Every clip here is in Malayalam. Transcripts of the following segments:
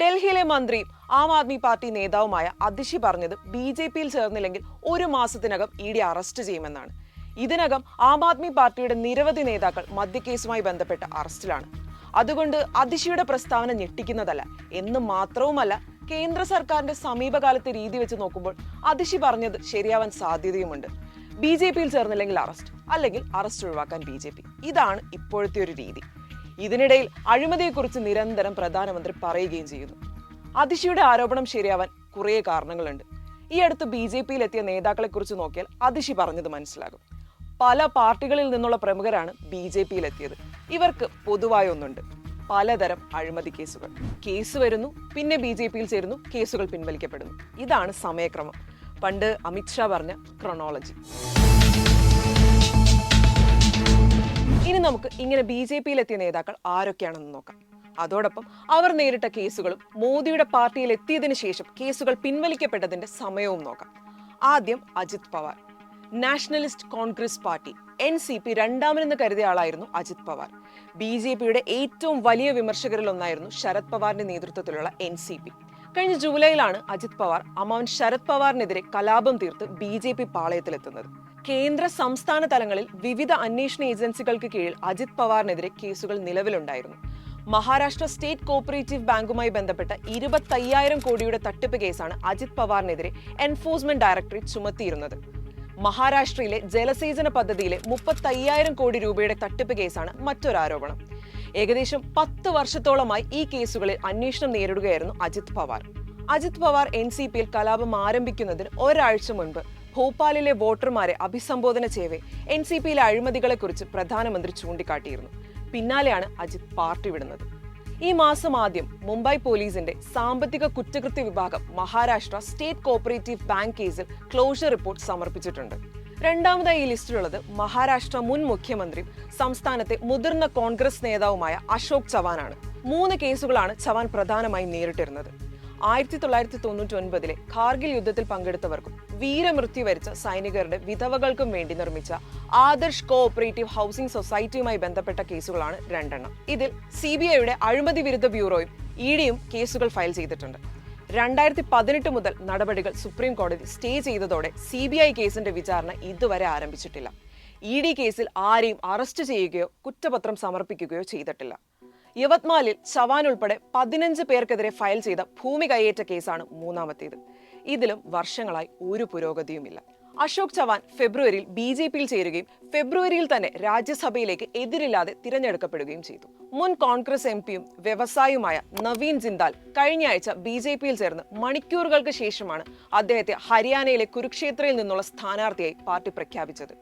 ഡൽഹിയിലെ മന്ത്രിയും ആം ആദ്മി പാർട്ടി നേതാവുമായ അതിഷി പറഞ്ഞത് ബി ജെ പിയിൽ ചേർന്നില്ലെങ്കിൽ ഒരു മാസത്തിനകം ഇ ഡി അറസ്റ്റ് ചെയ്യുമെന്നാണ്. ഇതിനകം ആം ആദ്മി പാർട്ടിയുടെ നിരവധി നേതാക്കൾ മദ്യക്കേസുമായി ബന്ധപ്പെട്ട് അറസ്റ്റിലാണ്. അതുകൊണ്ട് അതിഷിയുടെ പ്രസ്താവന ഞെട്ടിക്കുന്നതല്ല. എന്ന് മാത്രവുമല്ല കേന്ദ്ര സർക്കാരിന്റെ സമീപകാലത്തെ രീതി വെച്ച് നോക്കുമ്പോൾ അതിഷി പറഞ്ഞത് ശരിയാവാൻ സാധ്യതയുമുണ്ട്. ബി ജെ പിയിൽ ചേർന്നില്ലെങ്കിൽ അറസ്റ്റ് അല്ലെങ്കിൽ അറസ്റ്റ് ഒഴിവാക്കാൻ ബി ജെ പി. ഇതാണ് ഇപ്പോഴത്തെ ഒരു രീതി. ഇതിനിടയിൽ അഴിമതിയെക്കുറിച്ച് നിരന്തരം പ്രധാനമന്ത്രി പറയുകയും ചെയ്യുന്നു. അതിഷിയുടെ ആരോപണം ശരിയാവാൻ കുറേ കാരണങ്ങളുണ്ട്. ഈ അടുത്ത് ബി ജെ പിയിൽ എത്തിയ നേതാക്കളെ കുറിച്ച് നോക്കിയാൽ അതിഷി പറഞ്ഞത് മനസ്സിലാകും. പല പാർട്ടികളിൽ നിന്നുള്ള പ്രമുഖരാണ് ബി ജെ പിയിലെത്തിയത് ഇവർക്ക് പൊതുവായ ഒന്നുണ്ട്. പലതരം അഴിമതി കേസുകൾ. കേസ് വരുന്നു പിന്നെ ബി ജെ പിയിൽ ചേരുന്നു കേസുകൾ പിൻവലിക്കപ്പെടുന്നു. ഇതാണ് സമയക്രമം. പണ്ട് അമിത്ഷാ പറഞ്ഞ ക്രൊണോളജി ഇനി നമുക്ക് ഇങ്ങനെ ബി ജെ പിയിൽ എത്തിയ നേതാക്കൾ ആരൊക്കെയാണെന്ന് നോക്കാം. അതോടൊപ്പം അവർ നേരിട്ട കേസുകളും മോദിയുടെ പാർട്ടിയിൽ എത്തിയതിനു ശേഷം കേസുകൾ പിൻവലിക്കപ്പെട്ടതിന്റെ സമയവും നോക്കാം. ആദ്യം Ajit Pawar. Nationalist Congress Party N C P രണ്ടാമനെന്ന് കരുതിയ ആളായിരുന്നു അജിത് പവാർ. ബി ജെ പിയുടെ ഏറ്റവും വലിയ വിമർശകരിൽ ഒന്നായിരുന്നു ശരത് പവാറിന്റെ നേതൃത്വത്തിലുള്ള എൻ സി പി. കഴിഞ്ഞ ജൂലൈയിലാണ് അജിത് പവാർ അമ്മാവൻ ശരത് പവാറിനെതിരെ കലാപം തീർത്ത് ബി ജെ പി പാളയത്തിലെത്തുന്നത്. കേന്ദ്ര സംസ്ഥാന തലങ്ങളിൽ വിവിധ അന്വേഷണ ഏജൻസികൾക്ക് കീഴിൽ അജിത് പവാറിനെതിരെ കേസുകൾ നിലവിലുണ്ടായിരുന്നു. മഹാരാഷ്ട്ര സ്റ്റേറ്റ് കോപ്പറേറ്റീവ് ബാങ്കുമായി ബന്ധപ്പെട്ട ഇരുപത്തയ്യായിരം കോടിയുടെ തട്ടിപ്പ് കേസാണ് അജിത് പവാറിനെതിരെ എൻഫോഴ്സ്മെന്റ് ഡയറക്ടറേറ്റ് ചുമത്തിയിരുന്നത്. മഹാരാഷ്ട്രയിലെ ജലസേചന പദ്ധതിയിലെ മുപ്പത്തയ്യായിരം കോടി രൂപയുടെ തട്ടിപ്പ് കേസാണ് മറ്റൊരു ആരോപണം. ഏകദേശം പത്ത് വർഷത്തോളമായി ഈ കേസുകളിൽ അന്വേഷണം നേരിടുകയായിരുന്നു അജിത് പവാർ. അജിത് പവാർ എൻ സി പിയിൽ കലാപം ആരംഭിക്കുന്നതിന് ഒരാഴ്ച മുൻപ് ഭോപ്പാലിലെ വോട്ടർമാരെ അഭിസംബോധന ചെയ്യവേ. എൻ സി പിയിലെ അഴിമതികളെക്കുറിച്ച് പ്രധാനമന്ത്രി ചൂണ്ടിക്കാട്ടിയിരുന്നു. പിന്നാലെയാണ് അജിത് പാർട്ടി വിടുന്നത്. ഈ മാസം ആദ്യം മുംബൈ പോലീസിന്റെ സാമ്പത്തിക കുറ്റകൃത്യ വിഭാഗം മഹാരാഷ്ട്ര സ്റ്റേറ്റ് കോപ്പറേറ്റീവ് ബാങ്ക് കേസിൽ ക്ലോഷർ റിപ്പോർട്ട് സമർപ്പിച്ചിട്ടുണ്ട്. രണ്ടാമതായി ഈ ലിസ്റ്റിലുള്ളത് മഹാരാഷ്ട്ര മുൻ മുഖ്യമന്ത്രിയും സംസ്ഥാനത്തെ മുതിർന്ന കോൺഗ്രസ് നേതാവുമായ അശോക് ചവാനാണ്. മൂന്ന് കേസുകളാണ് ചവാൻ പ്രധാനമായും നേരിട്ടിരുന്നത്. ആയിരത്തി തൊള്ളായിരത്തി തൊണ്ണൂറ്റി ഒൻപതിലെ കാർഗിൽ യുദ്ധത്തിൽ പങ്കെടുത്തവർക്കും വീരമൃത്യു വരിച്ച സൈനികരുടെ വിധവകൾക്കും വേണ്ടി നിർമ്മിച്ച ആദർശ് കോഓപ്പറേറ്റീവ് ഹൗസിംഗ് സൊസൈറ്റിയുമായി ബന്ധപ്പെട്ട കേസുകളാണ് രണ്ടെണ്ണം. ഇതിൽ സി ബി ഐയുടെ അഴിമതി വിരുദ്ധ ബ്യൂറോയും ഇ ഡിയും കേസുകൾ ഫയൽ ചെയ്തിട്ടുണ്ട്. രണ്ടായിരത്തി പതിനെട്ട് മുതൽ നടപടികൾ സുപ്രീം കോടതി സ്റ്റേ ചെയ്തതോടെ സി ബി ഐ കേസിന്റെ വിചാരണ ഇതുവരെ ആരംഭിച്ചിട്ടില്ല. ഇ ഡി കേസിൽ ആരെയും അറസ്റ്റ് ചെയ്യുകയോ കുറ്റപത്രം സമർപ്പിക്കുകയോ ചെയ്തിട്ടില്ല. യവത്മാലിൽ ചവാൻ ഉൾപ്പെടെ പതിനഞ്ച് പേർക്കെതിരെ ഫയൽ ചെയ്ത ഭൂമി കയ്യേറ്റ കേസാണ് മൂന്നാമത്തേത്. ഇതിലും വർഷങ്ങളായി ഒരു പുരോഗതിയുമില്ല. അശോക് ചവാൻ ഫെബ്രുവരിയിൽ ബി ജെ പിയിൽ ചേരുകയും ഫെബ്രുവരിയിൽ തന്നെ രാജ്യസഭയിലേക്ക് എതിരില്ലാതെ തിരഞ്ഞെടുക്കപ്പെടുകയും ചെയ്തു. മുൻ കോൺഗ്രസ് എം പിയും വ്യവസായിയുമായ നവീൻ ജിന്ദാൽ കഴിഞ്ഞയാഴ്ച ബി ജെ പിയിൽ ചേർന്ന് മണിക്കൂറുകൾക്ക് ശേഷമാണ് അദ്ദേഹത്തെ ഹരിയാനയിലെ കുരുക്ഷേത്രയിൽ നിന്നുള്ള സ്ഥാനാർത്ഥിയായി പാർട്ടി പ്രഖ്യാപിച്ചത്.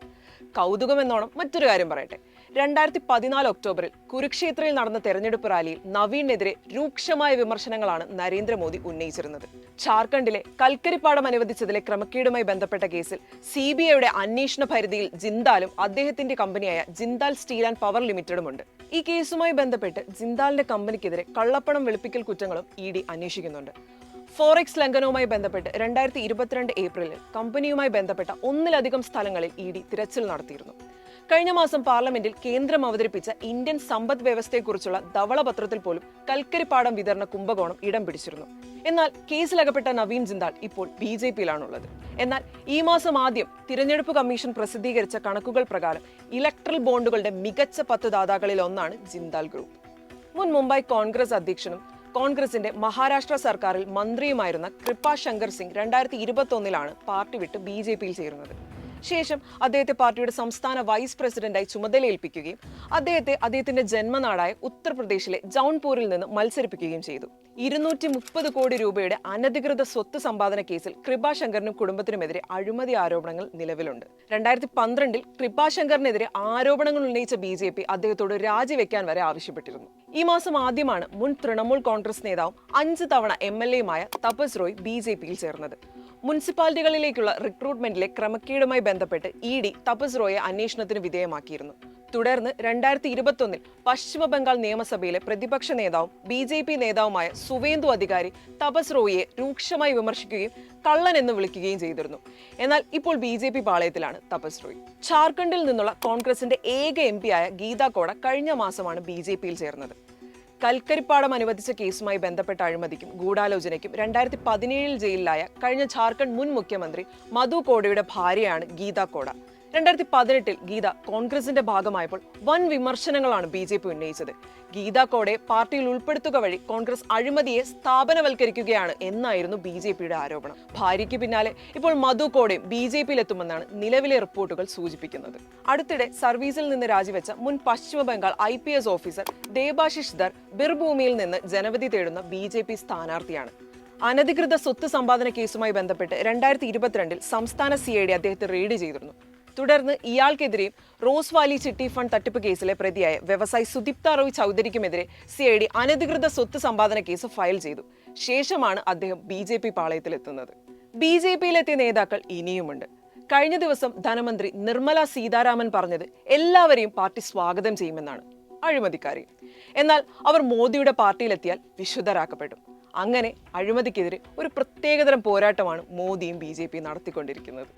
കൗതുകമെന്നോണം മറ്റൊരു കാര്യം പറയട്ടെ. രണ്ടായിരത്തി പതിനാല് ഒക്ടോബറിൽ കുരുക്ഷേത്രയിൽ നടന്ന തെരഞ്ഞെടുപ്പ് റാലിയിൽ നവീനെതിരെ രൂക്ഷമായ വിമർശനങ്ങളാണ് നരേന്ദ്രമോദി ഉന്നയിച്ചിരുന്നത്. ഝാർഖണ്ഡിലെ കൽക്കരിപ്പാടം അനുവദിച്ചതിലെ ക്രമക്കേടുമായി ബന്ധപ്പെട്ട കേസിൽ സി ബി ഐയുടെ അന്വേഷണ പരിധിയിൽ ജിന്ദാലും അദ്ദേഹത്തിന്റെ കമ്പനിയായ ജിന്ദാൽ സ്റ്റീൽ ആൻഡ് പവർ ലിമിറ്റഡും ഉണ്ട് ഈ കേസുമായി ബന്ധപ്പെട്ട് ജിന്ദാലിന്റെ കമ്പനിക്കെതിരെ കള്ളപ്പണം വെളുപ്പിക്കൽ കുറ്റങ്ങളും ഇ ഡി അന്വേഷിക്കുന്നുണ്ട്. ഫോറക്സ് ലംഘനവുമായി ബന്ധപ്പെട്ട് രണ്ടായിരത്തി ഇരുപത്തിരണ്ട് ഏപ്രിലിൽ കമ്പനിയുമായി ബന്ധപ്പെട്ട ഒന്നിലധികം സ്ഥലങ്ങളിൽ ഇ ഡി തിരച്ചിൽ നടത്തിയിരുന്നു. കഴിഞ്ഞ മാസം പാർലമെന്റിൽ കേന്ദ്രം അവതരിപ്പിച്ച ഇന്ത്യൻ സമ്പദ് വ്യവസ്ഥയെക്കുറിച്ചുള്ള ധവളപത്രത്തിൽ പോലും കൽക്കരിപ്പാടം വിതരണ കുംഭകോണം ഇടം പിടിച്ചിരുന്നു. എന്നാൽ കേസിലകപ്പെട്ട നവീൻ ജിന്ദാൽ ഇപ്പോൾ ബി ജെ പിയിലാണുള്ളത്. എന്നാൽ ഈ മാസം ആദ്യം തിരഞ്ഞെടുപ്പ് കമ്മീഷൻ പ്രസിദ്ധീകരിച്ച കണക്കുകൾ പ്രകാരം ഇലക്ട്രൽ ബോണ്ടുകളുടെ മികച്ച പത്ത് ദാതാക്കളിൽ ഒന്നാണ് ജിന്ദാൽ ഗ്രൂപ്പ്. മുൻ മുംബൈ കോൺഗ്രസ് അധ്യക്ഷനും കോൺഗ്രസിന്റെ മഹാരാഷ്ട്ര സർക്കാരിൽ മന്ത്രിയുമായിരുന്ന കൃപ ശങ്കർ സിംഗ് രണ്ടായിരത്തി ഇരുപത്തൊന്നിലാണ് പാർട്ടി വിട്ട് ബി ജെ പിയിൽ ചേരുന്നത്. ശേഷം അദ്ദേഹത്തെ പാർട്ടിയുടെ സംസ്ഥാന വൈസ് പ്രസിഡന്റായി ചുമതലയേൽപ്പിക്കുകയും അദ്ദേഹത്തെ അദ്ദേഹത്തിന്റെ ജന്മനാടായ ഉത്തർപ്രദേശിലെ ജൗൺപൂരിൽ നിന്ന് മത്സരിപ്പിക്കുകയും ചെയ്തു. ഇരുന്നൂറ്റി മുപ്പത് കോടി രൂപയുടെ അനധികൃത സ്വത്ത് സമ്പാദന കേസിൽ കൃപാശങ്കറിനും കുടുംബത്തിനുമെതിരെ അഴിമതി ആരോപണങ്ങൾ നിലവിലുണ്ട്. രണ്ടായിരത്തി പന്ത്രണ്ടിൽ കൃപാശങ്കറിനെതിരെ ആരോപണങ്ങൾ ഉന്നയിച്ച ബി ജെ പി അദ്ദേഹത്തോട് രാജിവെക്കാൻ വരെ ആവശ്യപ്പെട്ടിരുന്നു. ഈ മാസം ആദ്യമാണ് മുൻ തൃണമൂൽ കോൺഗ്രസ് നേതാവും അഞ്ച് തവണ എം എൽ എയുമായ തപസ് റോയ് ബി ജെ പിയിൽ ചേർന്നത്. മുനിസിപ്പാലിറ്റികളിലേക്കുള്ള റിക്രൂട്ട്മെന്റിലെ ക്രമക്കേടുമായി ബന്ധപ്പെട്ട് ഇ ഡി തപസ് റോയെ അന്വേഷണത്തിന് വിധേയമാക്കിയിരുന്നു. തുടർന്ന് രണ്ടായിരത്തി ഇരുപത്തൊന്നിൽ പശ്ചിമ ബംഗാൾ നിയമസഭയിലെ പ്രതിപക്ഷ നേതാവും ബി ജെ പി നേതാവുമായ സുവേന്ദു അധികാരി തപസ് റോയിയെ രൂക്ഷമായി വിമർശിക്കുകയും കള്ളൻ എന്ന് വിളിക്കുകയും ചെയ്തിരുന്നു. എന്നാൽ ഇപ്പോൾ ബി ജെ പി പാളയത്തിലാണ് തപസ് റോയി. ഝാർഖണ്ഡിൽ നിന്നുള്ള കോൺഗ്രസിന്റെ ഏക എം ആയ ഗീതാ കോട കഴിഞ്ഞ മാസമാണ് ബി ജെ പിയിൽ ചേർന്നത്. കൽക്കരിപ്പാടം അനുവദിച്ച കേസുമായി ബന്ധപ്പെട്ട അഴിമതിക്കും ഗൂഢാലോചനയ്ക്കും രണ്ടായിരത്തി പതിനേഴിൽ ജയിലിലായ കഴിഞ്ഞ ജാർഖണ്ഡ് മുൻ മുഖ്യമന്ത്രി മധു കോടയുടെ ഭാര്യയാണ് ഗീത കോട. രണ്ടായിരത്തി പതിനെട്ടിൽ ഗീത കോൺഗ്രസിന്റെ ഭാഗമായപ്പോൾ വൻ വിമർശനങ്ങളാണ് ബി ജെ പി ഉന്നയിച്ചത്. ഗീത കോടെ പാർട്ടിയിൽ ഉൾപ്പെടുത്തുക വഴി കോൺഗ്രസ് അഴിമതിയെ സ്ഥാപനവൽക്കരിക്കുകയാണ് എന്നായിരുന്നു ബി ജെ പിയുടെ ആരോപണം. ഭാര്യയ്ക്ക് പിന്നാലെ ഇപ്പോൾ മധു കോടെ ബി ജെ പിയിലെത്തുമെന്നാണ് നിലവിലെ റിപ്പോർട്ടുകൾ സൂചിപ്പിക്കുന്നത്. അടുത്തിടെ സർവീസിൽ നിന്ന് രാജിവെച്ച മുൻ പശ്ചിമ Bengal I P S officer Debashish Dhar ബിർഭൂമിയിൽ നിന്ന് ജനവിധി തേടുന്ന ബി ജെ പി സ്ഥാനാർത്ഥിയാണ്. അനധികൃത സ്വത്ത് സമ്പാദന കേസുമായി ബന്ധപ്പെട്ട് രണ്ടായിരത്തി ഇരുപത്തിരണ്ടിൽ സംസ്ഥാന സി ഐ ഡി അദ്ദേഹത്തെ റെയ്ഡ് ചെയ്തിരുന്നു. തുടർന്ന് ഇയാൾക്കെതിരെ റോസ് വാലി ചിട്ടി ഫണ്ട് തട്ടിപ്പ് കേസിലെ പ്രതിയായ വ്യവസായി സുദീപ്ത റോയ് ചൗധരിക്കുമെതിരെ സി ഐ ഡി അനധികൃത സ്വത്ത് സമ്പാദന കേസ് ഫയൽ ചെയ്തു. ശേഷമാണ് അദ്ദേഹം ബി ജെ പി പാളയത്തിലെത്തുന്നത്. ബി ജെ പിയിലെത്തിയ നേതാക്കൾ ഇനിയുമുണ്ട്. കഴിഞ്ഞ ദിവസം ധനമന്ത്രി നിർമ്മല സീതാരാമൻ പറഞ്ഞത് എല്ലാവരെയും പാർട്ടി സ്വാഗതം ചെയ്യുമെന്നാണ്. അഴിമതിക്കാരി. എന്നാൽ അവർ മോദിയുടെ പാർട്ടിയിലെത്തിയാൽ വിശുദ്ധരാക്കപ്പെടും അങ്ങനെ അഴിമതിക്കെതിരെ ഒരു പ്രത്യേകതരം പോരാട്ടമാണ് മോദിയും ബി നടത്തിക്കൊണ്ടിരിക്കുന്നത്.